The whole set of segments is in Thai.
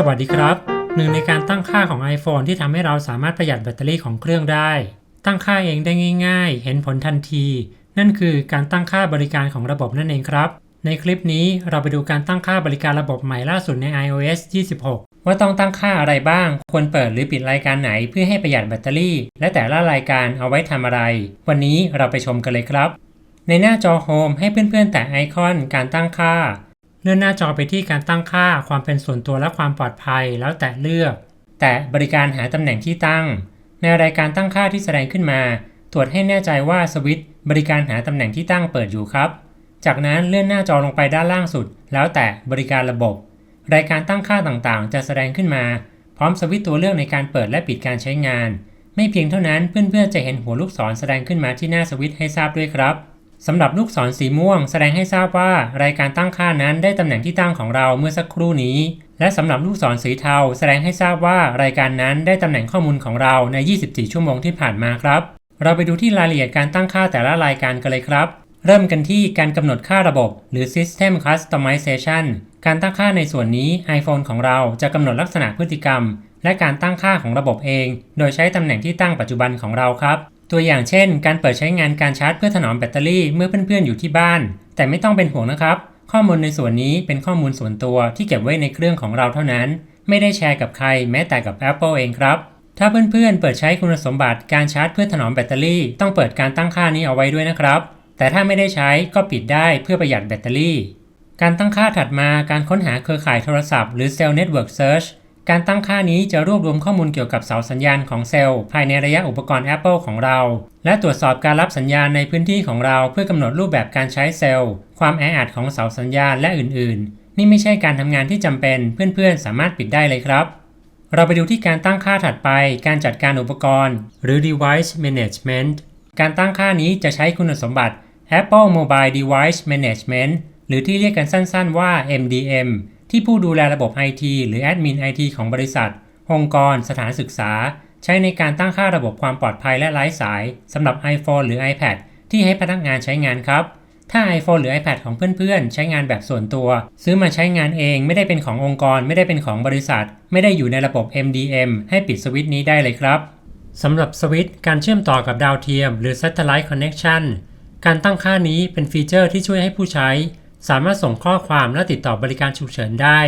สวัสดีครับ หนึ่งในการตั้งค่าของ iPhone ที่ทำให้เราสามารถประหยัดแบตเตอรี่ของเครื่องได้ ตั้งค่าเองได้ง่าย ๆ เห็นผลทันที นั่นคือการตั้งค่าบริการของระบบนั่นเองครับ ในคลิปนี้เราไปดูการตั้งค่าบริการระบบใหม่ล่าสุดใน iOS 26 ว่าต้องตั้งค่าอะไรบ้าง ควรเปิดหรือปิดรายการไหนเพื่อให้ประหยัดแบตเตอรี่ และแต่ละรายการเอาไว้ทำอะไร วันนี้เราไปชมกันเลยครับ ในหน้าจอโฮมให้เพื่อนๆ แตะไอคอนการตั้งค่า เลื่อนหน้าจอไปที่การตั้งค่าความเป็นส่วนตัวและความปลอดภัยแล้วแตะเลือก แตะบริการหาตำแหน่งที่ตั้ง ในรายการตั้งค่าที่แสดงขึ้นมา ตรวจให้แน่ใจว่าสวิตช์บริการหาตำแหน่งที่ตั้งเปิดอยู่ครับ จากนั้นเลื่อนหน้าจอลงไปด้านล่างสุด แล้วแตะบริการระบบ รายการตั้งค่าต่างๆ จะแสดงขึ้นมา พร้อมสวิตช์ตัวเลือกในการเปิดและปิดการใช้งาน ไม่เพียงเท่านั้นเพื่อนๆจะเห็นหัวลูกศรแสดงขึ้นมาที่หน้าสวิตช์ให้ทราบด้วยครับ สำหรับลูกศรสีม่วงแสดงให้ทราบว่ารายการตั้งค่านั้นได้ตำแหน่งที่ตั้งของเราเมื่อสักครู่นี้ และสำหรับลูกศรสีเทาแสดงให้ทราบว่ารายการนั้นได้ตำแหน่งข้อมูลของเราใน 24 ชั่วโมงที่ผ่านมาครับ เราไปดูที่รายละเอียดการตั้งค่าแต่ละรายการกันเลยครับ เริ่มกันที่การกำหนดค่าระบบ หรือ System Customization การตั้งค่าในส่วนนี้ iPhone ของเราจะกำหนดลักษณะพฤติกรรม และการตั้งค่าของระบบเอง โดยใช้ตำแหน่งที่ตั้งปัจจุบันของเราครับ ตัวอย่างเช่น การเปิดใช้งานการชาร์จเพื่อถนอมแบตเตอรี่เมื่อเพื่อนๆอยู่ที่บ้าน แต่ไม่ต้องเป็นห่วงนะครับ ข้อมูลในส่วนนี้เป็นข้อมูลส่วนตัวที่เก็บไว้ในเครื่องของเราเท่านั้น ไม่ได้แชร์กับใครแม้แต่กับ Apple เองครับ ถ้าเพื่อนๆเปิดใช้คุณสมบัติการชาร์จเพื่อถนอมแบตเตอรี่ ต้องเปิดการตั้งค่านี้เอาไว้ด้วยนะครับ แต่ถ้าไม่ได้ใช้ก็ปิดได้เพื่อประหยัดแบตเตอรี่ การตั้งค่าถัดมาการค้นหาเครือข่ายโทรศัพท์หรือ Cell Network Search การตั้งค่านี้จะรวบรวมข้อมูลเกี่ยวกับเสาสัญญาณของเซลล์ภายในระยะอุปกรณ์ Apple ของเรา และตรวจสอบการรับสัญญาณในพื้นที่ของเราเพื่อกำหนดรูปแบบการใช้เซลล์ ความแออัดของเสาสัญญาณและอื่น ๆ นี่ไม่ใช่การทำงานที่จำเป็น เพื่อน ๆ สามารถปิดได้เลยครับ เราไปดูที่การตั้งค่าถัดไป การจัดการอุปกรณ์ หรือ device management การตั้งค่านี้จะใช้คุณสมบัติ Apple Mobile Device Management หรือที่เรียกกันสั้น ๆ ว่า MDM ที่ผู้ดูแลระบบ IT หรือแอดมิน IT ของบริษัท องค์กร สถานศึกษา ใช้ในการตั้งค่าระบบความปลอดภัยและไร้สายสำหรับ iPhone หรือ iPad ที่ให้พนักงานใช้งานครับ ถ้า iPhone หรือ iPad ของเพื่อนๆ ใช้งานแบบส่วนตัว ซื้อมาใช้งานเองไม่ได้เป็นขององค์กร ไม่ได้เป็นของบริษัท ไม่ได้อยู่ในระบบ MDM ให้ปิดสวิตช์นี้ได้เลยครับสำหรับสวิตช์การเชื่อมต่อกับดาวเทียม หรือ Satellite Connection การตั้งค่านี้เป็นฟีเจอร์ที่ช่วยให้ผู้ใช้ สามารถส่งข้อความและติดต่อบริการฉุกเฉินได้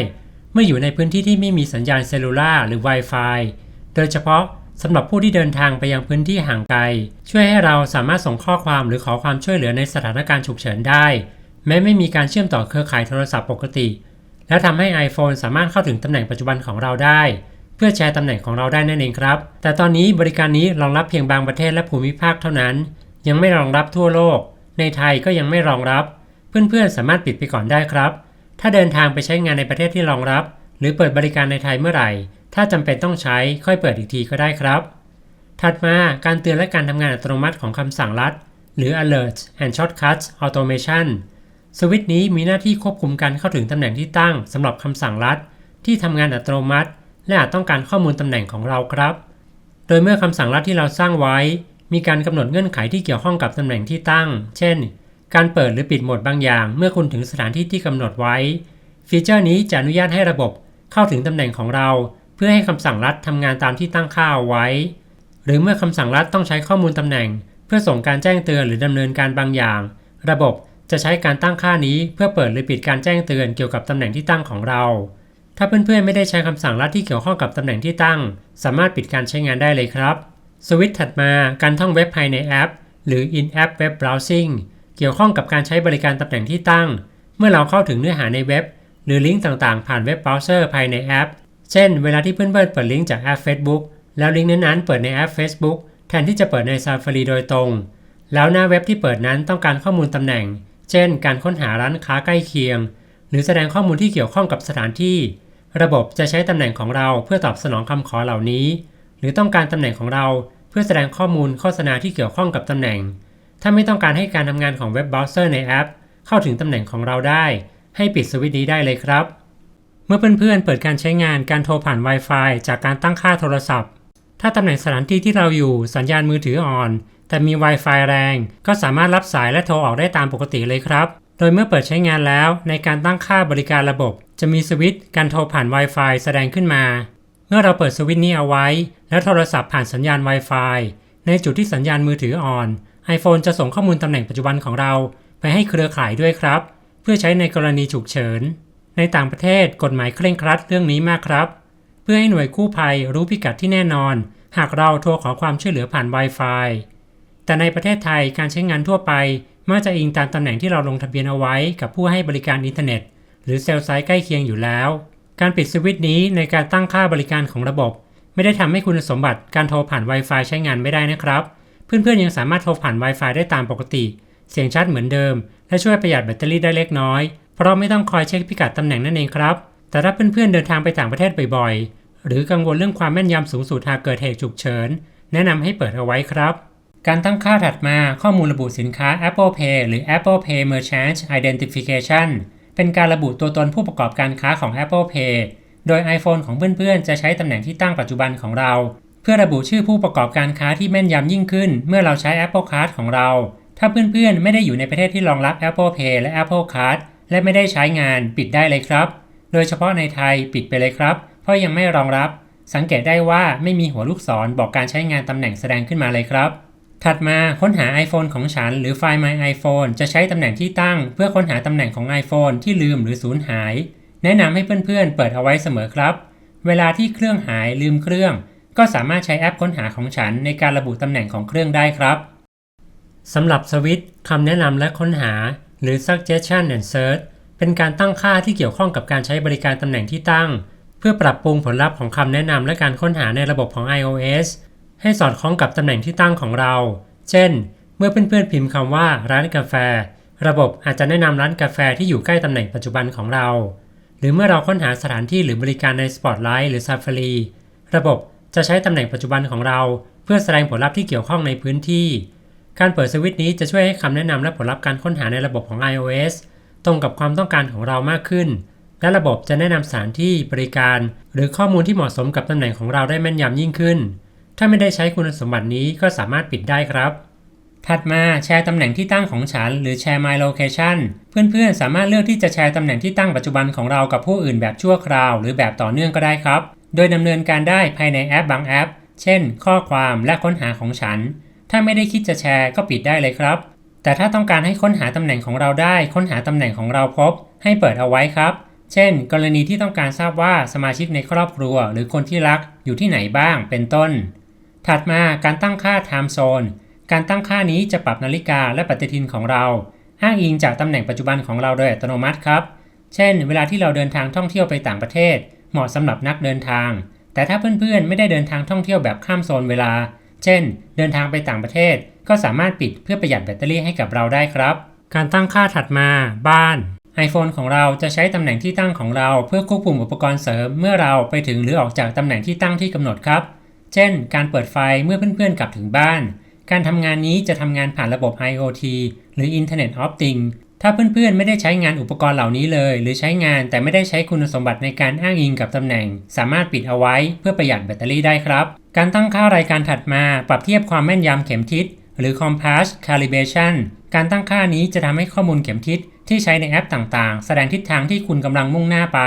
เมื่ออยู่ในพื้นที่ที่ไม่มีสัญญาณเซลลูล่าหรือ Wi-Fi โดยเฉพาะสำหรับผู้ที่เดินทางไปยังพื้นที่ห่างไกล ช่วยให้เราสามารถส่งข้อความหรือขอความช่วยเหลือในสถานการณ์ฉุกเฉินได้ แม้ไม่มีการเชื่อมต่อเครือข่ายโทรศัพท์ปกติ และทำให้ iPhone สามารถเข้าถึงตำแหน่งปัจจุบันของเราได้ เพื่อแชร์ตำแหน่งของเราได้นั่นเองครับ แต่ตอนนี้บริการนี้รองรับเพียงบางประเทศและภูมิภาคเท่านั้น ยังไม่รองรับทั่วโลก ในไทยก็ยังไม่รองรับ เพื่อนๆ สามารถปิดไปก่อนได้ครับ ถ้าเดินทางไปใช้งานในประเทศที่รองรับ หรือเปิดบริการในไทยเมื่อไหร่ ถ้าจำเป็นต้องใช้ค่อยเปิดอีกทีก็ได้ครับ ถัดมาการเตือนและการทำงานอัตโนมัติของคำสั่งลัด หรือ Alert and Shortcuts Automation สวิตช์นี้มีหน้าที่ควบคุมการเข้าถึงตำแหน่งที่ตั้งสำหรับคำสั่งลัด ที่ทำงานอัตโนมัติ และอาจต้องการข้อมูลตำแหน่งของเราครับ โดยเมื่อคำสั่งลัดที่เราสร้างไว้ มีการกำหนดเงื่อนไขที่เกี่ยวข้องกับตำแหน่งที่ตั้ง เช่น การเปิดหรือปิดโหมดบางอย่าง เมื่อคุณถึงสถานที่ที่กำหนดไว้ ฟีเจอร์นี้จะอนุญาตให้ระบบเข้าถึงตำแหน่งของเรา เพื่อให้คำสั่งลัดทำงานตามที่ตั้งค่าเอาไว้ หรือเมื่อคำสั่งลัดต้องใช้ข้อมูลตำแหน่ง เพื่อส่งการแจ้งเตือนหรือดำเนินการบางอย่าง ระบบจะใช้การตั้งค่านี้เพื่อเปิดหรือปิดการแจ้งเตือนเกี่ยวกับตำแหน่งที่ตั้งของเรา ถ้าเพื่อนๆไม่ได้ใช้คำสั่งลัดที่เกี่ยวข้องกับตำแหน่งที่ตั้ง สามารถปิดการใช้งานได้เลยครับ สวิตช์ถัดมาการท่องเว็บภายในแอป หรือ in-app web browsing เกี่ยวข้องกับการใช้บริการตำแหน่งที่ตั้ง เมื่อเราเข้าถึงเนื้อหาในเว็บ หรือลิงก์ต่างๆ ผ่านเว็บเบราว์เซอร์ภายในแอป เช่น เวลาที่เพื่อนๆเปิดลิงก์จากแอป Facebook แล้วลิงก์นั้นๆเปิดในแอป Facebook แทนที่จะเปิดใน Safari โดยตรง แล้วหน้าเว็บที่เปิดนั้นต้องการข้อมูลตำแหน่ง เช่น การค้นหาร้านค้าใกล้เคียง หรือแสดงข้อมูลที่เกี่ยวข้องกับสถานที่ ระบบจะใช้ตำแหน่งของเราเพื่อตอบสนองคำขอเหล่านี้ หรือต้องการตำแหน่งของเราเพื่อแสดงข้อมูลโฆษณาที่เกี่ยวข้องกับตำแหน่ง ถ้าไม่ต้องการให้การทำงานของเว็บเบราว์เซอร์ในแอป เข้าถึงตำแหน่งของเราได้ ให้ปิดสวิตช์นี้ได้เลยครับ เมื่อเพื่อนๆเปิดการใช้งานการโทรผ่าน Wi-Fi จากการตั้งค่าโทรศัพท์ ถ้าตำแหน่งสถานที่ที่เราอยู่สัญญาณมือถืออ่อน แต่มี Wi-Fi แรง ก็สามารถรับสายและโทรออกได้ตามปกติเลยครับ โดยเมื่อเปิดใช้งานแล้วในการตั้งค่าบริการระบบ จะมีสวิตช์การโทรผ่าน Wi-Fi แสดงขึ้นมา เมื่อเราเปิดสวิตช์นี้เอาไว้ แล้วโทรศัพท์ผ่านสัญญาณ Wi-Fi ในจุดที่สัญญาณมือถืออ่อน iPhone จะส่งข้อมูลตำแหน่งปัจจุบันของเราไปให้เครือข่ายด้วยครับ เพื่อใช้ในกรณีฉุกเฉิน ในต่างประเทศกฎหมายเคร่งครัดเรื่องนี้มากครับ เพื่อให้หน่วยกู้ภัยรู้พิกัดที่แน่นอน หากเราโทรขอความช่วยเหลือผ่าน Wi-Fi แต่ในประเทศไทยการใช้งานทั่วไปมักจะอิงตามตำแหน่งที่เราลงทะเบียนเอาไว้กับผู้ให้บริการอินเทอร์เน็ต หรือเซลล์ไซต์ใกล้เคียงอยู่แล้ว การปิดสวิตช์นี้ในการตั้งค่าบริการของระบบ ไม่ได้ทำให้คุณสมบัติการโทรผ่าน Wi-Fi ใช้งานไม่ได้นะครับ เพื่อนๆยังสามารถโทรผ่าน Wi-Fi ได้ตามปกติ เสียงชัดเหมือนเดิม และช่วยประหยัดแบตเตอรี่ได้เล็กน้อย เพราะไม่ต้องคอยเช็คพิกัดตำแหน่งนั่นเองครับ แต่ถ้าเพื่อนๆเดินทางไปต่างประเทศบ่อยๆ หรือกังวลเรื่องความแม่นยำสูงสุดหากเกิดเหตุฉุกเฉิน แนะนำให้เปิดเอาไว้ครับ การตั้งค่าถัดมาข้อมูลระบุสินค้า Apple Pay หรือ Apple Pay Merchant Identification เป็นการระบุตัวตนผู้ประกอบการค้าของ Apple Pay โดย iPhone ของเพื่อนๆ จะใช้ตำแหน่งที่ตั้งปัจจุบันของเรา เพื่อระบุชื่อผู้ประกอบการค้าที่แม่นยำยิ่งขึ้น เมื่อเราใช้ Apple Card ของเรา ถ้าเพื่อนๆ ไม่ได้อยู่ในประเทศที่รองรับ Apple Pay และ Apple Card และไม่ได้ใช้งานปิดได้เลยครับ โดยเฉพาะในไทยปิดไปเลยครับ เพราะยังไม่รองรับ สังเกตได้ว่าไม่มีหัวลูกศรบอกการใช้งานตำแหน่งแสดงขึ้นมาเลยครับ ถัดมาค้นหา iPhone ของฉัน หรือไฟล์ My iPhone จะใช้ตำแหน่งที่ตั้ง เพื่อค้นหาตำแหน่งของ iPhone ที่ลืมหรือสูญหาย แนะนำให้เพื่อนๆเปิดเอาไว้เสมอครับ เวลาที่เครื่องหายลืมเครื่อง ก็สามารถใช้แอปค้นหาของฉันในการระบุตำแหน่งของเครื่องได้ครับสำหรับสวิตช์คำแนะนำและค้นหา หรือ suggestion and search เป็นการตั้งค่าที่เกี่ยวข้องกับการใช้บริการตำแหน่งที่ตั้ง เพื่อปรับปรุงผลลัพธ์ของคำแนะนำและการค้นหาในระบบของ iOS ให้สอดคล้องกับตำแหน่งที่ตั้งของเรา เช่น เมื่อเพื่อนๆพิมพ์คำว่าร้านกาแฟ ระบบอาจจะแนะนำร้านกาแฟที่อยู่ใกล้ตำแหน่งปัจจุบันของเรา หรือเมื่อเราค้นหาสถานที่หรือบริการใน Spotlight หรือ Safari ระบบ จะใช้ตำแหน่งปัจจุบันของเรา เพื่อแสดงผลลัพธ์ที่เกี่ยวข้องในพื้นที่ การเปิดสวิตช์นี้จะช่วยให้คำแนะนำและผลลัพธ์การค้นหาในระบบของ iOS ตรงกับความต้องการของเรามากขึ้น และระบบจะแนะนำสถานที่บริการ หรือข้อมูลที่เหมาะสมกับตำแหน่งของเราได้แม่นยำยิ่งขึ้น ถ้าไม่ได้ใช้คุณสมบัตินี้ก็สามารถปิดได้ครับถัดมาแชร์ตำแหน่งที่ตั้งของฉัน หรือแชร์ My Location เพื่อนๆ สามารถเลือกที่จะแชร์ตำแหน่งที่ตั้งปัจจุบันของเรากับผู้อื่นแบบชั่วคราว หรือแบบต่อเนื่องก็ได้ครับ โดยดำเนินการได้ภายในแอปบางแอป เช่น ข้อความและค้นหาของฉัน ถ้าไม่ได้คิดจะแชร์ก็ปิดได้เลยครับ แต่ถ้าต้องการให้ค้นหาตำแหน่งของเราได้ ค้นหาตำแหน่งของเราพบ ให้เปิดเอาไว้ครับ เช่น กรณีที่ต้องการทราบว่าสมาชิกในครอบครัว หรือคนที่รักอยู่ที่ไหนบ้าง เป็นต้น ถัดมาการตั้งค่า time zone การตั้งค่านี้จะปรับนาฬิกาและปฏิทินของเรา อ้างอิงจากตำแหน่งปัจจุบันของเราโดยอัตโนมัติครับ เช่น เวลาที่เราเดินทางท่องเที่ยวไปต่างประเทศ เหมาะสำหรับนักเดินทาง แต่ถ้าเพื่อนๆ ไม่ได้เดินทางท่องเที่ยวแบบข้ามโซนเวลา เช่น เดินทางไปต่างประเทศ ก็สามารถปิดเพื่อประหยัดแบตเตอรี่ให้กับเราได้ครับ การตั้งค่าถัดมาบ้าน iPhone ของเราจะใช้ตำแหน่งที่ตั้งของเราเพื่อควบคุมอุปกรณ์เสริม เมื่อเราไปถึงหรือออกจากตำแหน่งที่ตั้งที่กำหนดครับ เช่น การเปิดไฟเมื่อเพื่อนๆกลับถึงบ้าน การทำงานนี้จะทำงานผ่านระบบ IoT หรือ Internet of Things ถ้าเพื่อนๆ ไม่ได้ใช้งานอุปกรณ์เหล่านี้เลย หรือใช้งานแต่ไม่ได้ใช้คุณสมบัติในการอ้างอิงกับตำแหน่ง สามารถปิดเอาไว้เพื่อประหยัดแบตเตอรี่ได้ครับ การตั้งค่ารายการถัดมาปรับเทียบความแม่นยำเข็มทิศ หรือ Compass Calibration การตั้งค่านี้จะทำให้ข้อมูลเข็มทิศที่ใช้ในแอปต่างๆ แสดงทิศทางที่คุณกำลังมุ่งหน้าไป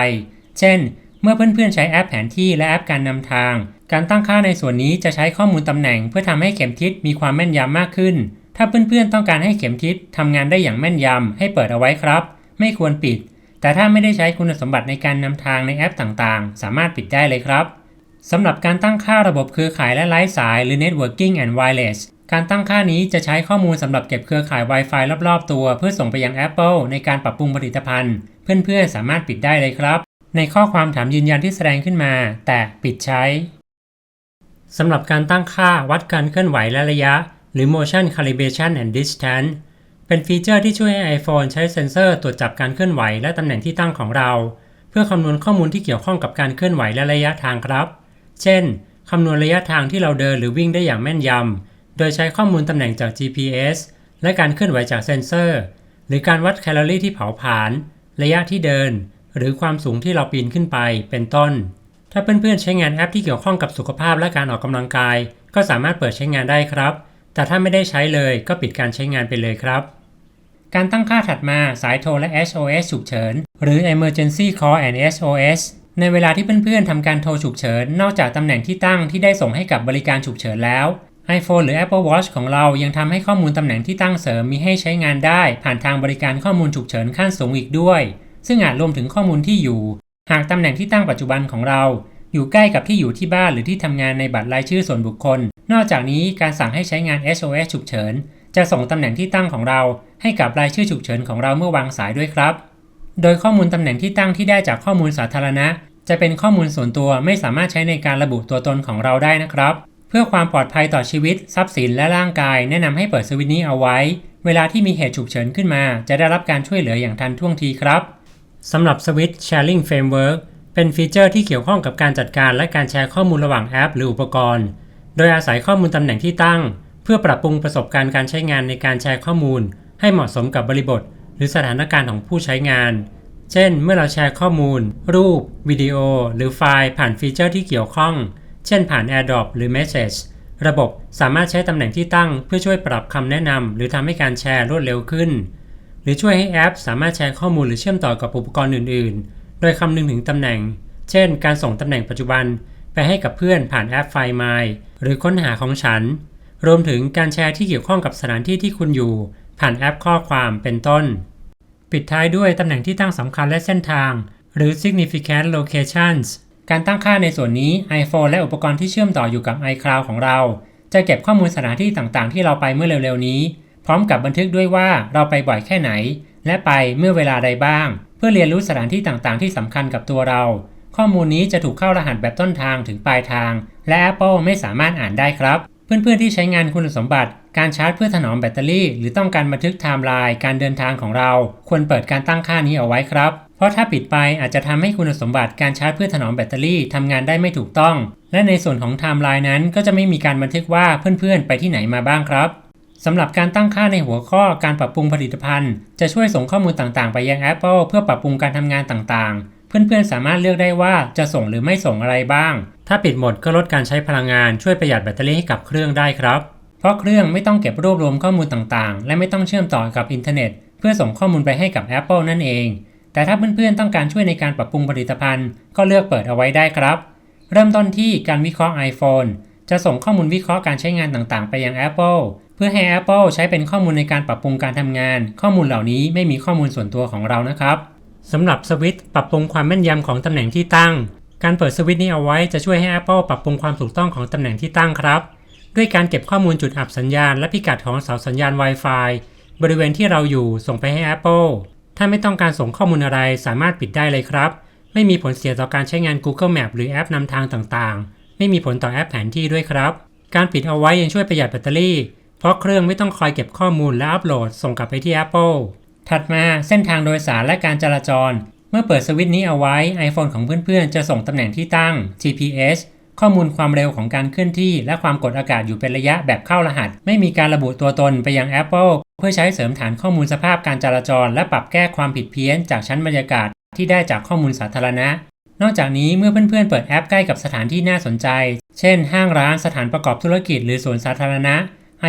เช่น เมื่อเพื่อนๆ ใช้แอปแผนที่และแอปการนำทาง การตั้งค่าในส่วนนี้จะใช้ข้อมูลตำแหน่ง เพื่อทำให้เข็มทิศมีความแม่นยำมากขึ้น ถ้าเพื่อนๆต้องการให้เข็มทิศทำงานได้อย่างแม่นยำให้เปิดเอาไว้ครับ ไม่ควรปิด แต่ถ้าไม่ได้ใช้คุณสมบัติในการนำทางในแอปต่างๆ สามารถปิดได้เลยครับสำหรับการตั้งค่าระบบเครือข่ายและไร้สาย หรือ Networking and Wireless การตั้งค่านี้จะใช้ข้อมูลสำหรับเก็บเครือข่าย Wi-Fi รอบๆ ตัว เพื่อส่งไปยัง Apple ในการปรับปรุงผลิตภัณฑ์ เพื่อนๆ สามารถปิดได้เลยครับ ในข้อความถามยืนยันที่แสดงขึ้นมา แต่ปิดใช้สำหรับการตั้งค่าวัดการเคลื่อนไหวและระยะ หรือ motion calibration and distance เป็นฟีเจอร์ที่ช่วยให้ iPhone ใช้เซ็นเซอร์ตรวจจับการเคลื่อนไหวและตำแหน่งที่ตั้งของเรา เพื่อคำนวณข้อมูลที่เกี่ยวข้องกับการเคลื่อนไหวและระยะทางครับ เช่น คำนวณระยะทางที่เราเดินหรือวิ่งได้อย่างแม่นยำ โดยใช้ข้อมูลตำแหน่งจาก GPS และการเคลื่อนไหวจากเซ็นเซอร์ หรือการวัดแคลอรี่ที่เผาผลาญ ระยะที่เดิน หรือความสูงที่เราปีนขึ้นไป เป็นต้น ถ้าเพื่อนๆใช้งานแอปที่เกี่ยวข้องกับสุขภาพและการออกกำลังกาย ก็สามารถเปิดใช้งานได้ครับ แต่ถ้าไม่ได้ใช้เลยก็ปิดการใช้งานไปเลยครับ การตั้งค่าถัดมาสายโทรและ SOS ฉุกเฉิน หรือ Emergency Call and SOS ในเวลาที่เพื่อนๆทำการโทรฉุกเฉิน นอกจากตำแหน่งที่ตั้งที่ได้ส่งให้กับบริการฉุกเฉินแล้ว iPhone หรือ Apple Watch ของเรายังทำให้ข้อมูลตำแหน่งที่ตั้งเสริมมีให้ใช้งานได้ ผ่านทางบริการข้อมูลฉุกเฉินขั้นสูงอีกด้วย ซึ่งอาจรวมถึงข้อมูลที่อยู่ หากตำแหน่งที่ตั้งปัจจุบันของเรา อยู่ใกล้กับที่อยู่ที่บ้านหรือที่ทำงานในบัตรรายชื่อส่วนบุคคล นอกจากนี้การสั่งให้ใช้งาน SOS ฉุกเฉิน จะส่งตำแหน่งที่ตั้งของเรา ให้กับรายชื่อฉุกเฉินของเราเมื่อวางสายด้วยครับ โดยข้อมูลตำแหน่งที่ตั้งที่ได้จากข้อมูลสาธารณะ จะเป็นข้อมูลส่วนตัวไม่สามารถใช้ในการระบุตัวตนของเราได้นะครับ เพื่อความปลอดภัยต่อชีวิต ทรัพย์สินและร่างกาย แนะนำให้เปิดสวิตช์นี้เอาไว้ เวลาที่มีเหตุฉุกเฉินขึ้นมา จะได้รับการช่วยเหลืออย่างทันท่วงทีครับสำหรับ Switch Sharing Framework เป็นฟีเจอร์ที่เกี่ยวข้องกับการจัดการและการแชร์ข้อมูลระหว่างแอป หรืออุปกรณ์ โดยอาศัยข้อมูลตำแหน่งที่ตั้ง เพื่อปรับปรุงประสบการณ์การใช้งานในการแชร์ข้อมูล ให้เหมาะสมกับบริบท หรือสถานการณ์ของผู้ใช้งาน เช่น เมื่อเราแชร์ข้อมูล รูป วิดีโอ หรือไฟล์ ผ่านฟีเจอร์ที่เกี่ยวข้อง เช่น ผ่าน AirDrop หรือ Message ระบบสามารถใช้ตำแหน่งที่ตั้ง เพื่อช่วยปรับคำแนะนำหรือทำให้การแชร์รวดเร็วขึ้น หรือช่วยให้แอป สามารถแชร์ข้อมูลหรือเชื่อมต่อกับอุปกรณ์อื่น ๆ โดยคำนึงถึงตำแหน่ง เช่น การส่งตำแหน่งปัจจุบัน ไปให้กับเพื่อนผ่านแอป Find My หรือค้นหาของฉัน รวมถึงการแชร์ที่เกี่ยวข้องกับสถานที่ที่คุณอยู่ ผ่านแอปข้อความเป็นต้น ปิดท้ายด้วยตำแหน่งที่ตั้งสำคัญและเส้นทาง หรือ significant locations การตั้งค่าในส่วนนี้ iPhone และอุปกรณ์ที่เชื่อมต่ออยู่กับ iCloud ของเรา จะเก็บข้อมูลสถานที่ต่างๆ ที่เราไปเมื่อเร็วๆนี้ พร้อมกับบันทึกด้วยว่าเราไปบ่อยแค่ไหน และไปเมื่อเวลาใดบ้าง เพื่อเรียนรู้สถานที่ต่างๆ ที่สำคัญกับตัวเรา ข้อมูลนี้จะถูกเข้ารหัสแบบต้นทางถึงปลายทาง และ Apple ไม่สามารถอ่านได้ครับ เพื่อนๆที่ใช้งานคุณสมบัติ การชาร์จเพื่อถนอมแบตเตอรี่ หรือต้องการบันทึกไทม์ไลน์การเดินทางของเรา ควรเปิดการตั้งค่านี้เอาไว้ครับ เพราะถ้าปิดไปอาจจะทำให้คุณสมบัติการชาร์จเพื่อถนอมแบตเตอรี่ทำงานได้ไม่ถูกต้อง และในส่วนของไทม์ไลน์นั้นก็จะไม่มีการบันทึกว่าเพื่อนๆ ไปที่ไหนมาบ้างครับสำหรับการตั้งค่าในหัวข้อการปรับปรุงผลิตภัณฑ์ จะช่วยส่งข้อมูลต่างๆ ไปยัง Apple เพื่อปรับปรุงการทำงานต่างๆ เพื่อนๆ สามารถเลือกได้ว่าจะส่งหรือไม่ส่งอะไรบ้าง ถ้าปิดหมดก็ลดการใช้พลังงานช่วยประหยัดแบตเตอรี่ให้กับเครื่องได้ครับ เพราะเครื่องไม่ต้องเก็บรวบรวมข้อมูลต่างๆ และไม่ต้องเชื่อมต่อกับอินเทอร์เน็ต เพื่อส่งข้อมูลไปให้กับ Apple นั่นเอง แต่ถ้าเพื่อนๆ ต้องการช่วยในการปรับปรุงผลิตภัณฑ์ ก็เลือกเปิดเอาไว้ได้ครับ เริ่มต้นที่การวิเคราะห์ iPhone จะส่งข้อมูลวิเคราะห์การใช้งานต่างๆ ไปยัง Apple เพื่อให้ Apple ใช้เป็นข้อมูลในการปรับปรุงการทำงาน ข้อมูลเหล่านี้ไม่มีข้อมูลส่วนตัวของเรานะครับ สำหรับสวิตช์ปรับปรุงความแม่นยำของตำแหน่งที่ตั้ง การเปิดสวิตช์นี้เอาไว้จะช่วยให้ Apple ปรับปรุงความถูกต้องของตำแหน่งที่ตั้งครับ ด้วยการเก็บข้อมูลจุดอับสัญญาณ และพิกัดของเสาสัญญาณ Wi-Fi บริเวณที่เราอยู่ส่งไปให้ Apple ถ้าไม่ต้องการส่งข้อมูลอะไรสามารถปิดได้เลยครับ ไม่มีผลเสียต่อการใช้งาน Google Map หรือแอปนำทางต่างๆ ไม่มีผลต่อแอปแผนที่ด้วยครับ การปิดเอาไว้ยังช่วยประหยัดแบตเตอรี่ เพราะเครื่องไม่ต้องคอยเก็บข้อมูลและอัปโหลดส่งกลับไปที่ Apple ถัดมาเส้นทางโดยสารและการจราจร เมื่อเปิดสวิตช์นี้เอาไว้ iPhone ของเพื่อนๆ จะส่งตำแหน่งที่ตั้ง GPS ข้อมูลความเร็วของการเคลื่อนที่ และความกดอากาศอยู่เป็นระยะแบบเข้ารหัส ไม่มีการระบุตัวตนไปยัง Apple เพื่อใช้เสริมฐานข้อมูลสภาพการจราจร และปรับแก้ความผิดเพี้ยนจากชั้นบรรยากาศที่ได้จากข้อมูลสาธารณะ นอกจากนี้เมื่อเพื่อนๆเปิดแอปใกล้กับสถานที่น่าสนใจ เช่น ห้างร้านสถานประกอบธุรกิจหรือสวนสาธารณะ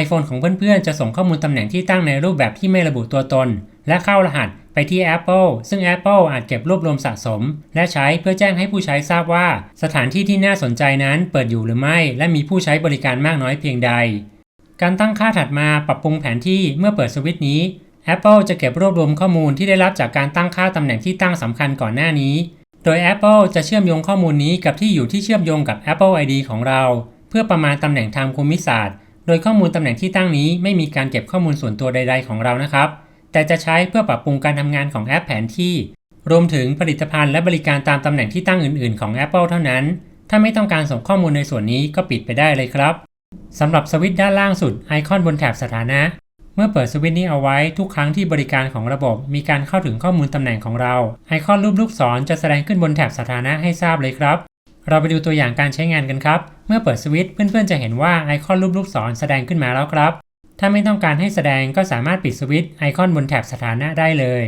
iPhone ของเพื่อนๆจะส่งข้อมูลตำแหน่งที่ตั้งในรูปแบบที่ไม่ระบุตัวตน และเข้ารหัสไปที่ Apple ซึ่ง Apple อาจเก็บรวบรวมสะสม และใช้เพื่อแจ้งให้ผู้ใช้ทราบว่า สถานที่ที่น่าสนใจนั้นเปิดอยู่หรือไม่ และมีผู้ใช้บริการมากน้อยเพียงใด การตั้งค่าถัดมาปรับปรุงแผนที่เมื่อเปิดสวิตช์นี้ Apple จะเก็บรวบรวมข้อมูลที่ได้รับจากการตั้งค่าตำแหน่งที่ตั้งสำคัญก่อนหน้านี้ โดย Apple จะเชื่อมโยงข้อมูลนี้กับที่อยู่ที่เชื่อมโยงกับ Apple ID ของเรา เพื่อประมาณตำแหน่งทางภูมิศาสตร์ โดยข้อมูลตำแหน่งที่ตั้งนี้ไม่มีการเก็บข้อมูลส่วนตัวใด ๆ ของเรานะครับ แต่จะใช้เพื่อปรับปรุงการทำงานของแอปแผนที่ รวมถึงผลิตภัณฑ์และบริการตามตำแหน่งที่ตั้งอื่น ๆ ของ Apple เท่านั้น ถ้าไม่ต้องการส่งข้อมูลในส่วนนี้ก็ปิดไปได้เลยครับสำหรับสวิตช์ด้านล่างสุดไอคอนบนแถบสถานะ เมื่อเปิดสวิตช์นี้เอาไว้ทุกครั้งที่บริการของระบบมีการเข้าถึงข้อมูลตำแหน่งของเรา ไอคอนรูปลูกศรจะแสดงขึ้นบนแถบสถานะให้ทราบเลยครับ เราไปดูตัวอย่างการใช้งานกันครับ เมื่อเปิดสวิตช์เพื่อนๆจะเห็นว่าไอคอนรูปลูกศรแสดงขึ้นมาแล้วครับ ถ้าไม่ต้องการให้แสดงก็สามารถปิดสวิตช์ไอคอนบนแถบสถานะได้เลย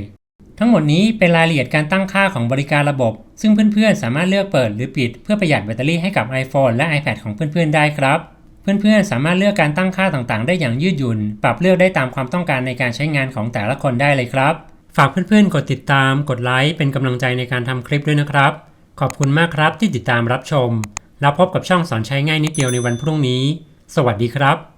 ทั้งหมดนี้เป็นรายละเอียดการตั้งค่าของบริการระบบ ซึ่งเพื่อนๆ สามารถเลือกเปิดหรือปิดเพื่อประหยัดแบตเตอรี่ให้กับ iPhone และ iPad ของเพื่อนๆ ได้ครับ เพื่อนๆ สามารถเลือกการตั้งค่าต่างๆ ได้อย่างยืดหยุ่น ปรับเลือกได้ตามความต้องการในการใช้งานของแต่ละคนได้เลยครับ ฝากเพื่อนๆ กดติดตาม กดไลค์ เป็นกำลังใจในการทำคลิปด้วยนะครับ ขอบคุณมากครับที่ติดตามรับชม แล้วพบกับช่องสอนใช้ง่ายนิดเดียวในวันพรุ่งนี้ สวัสดีครับ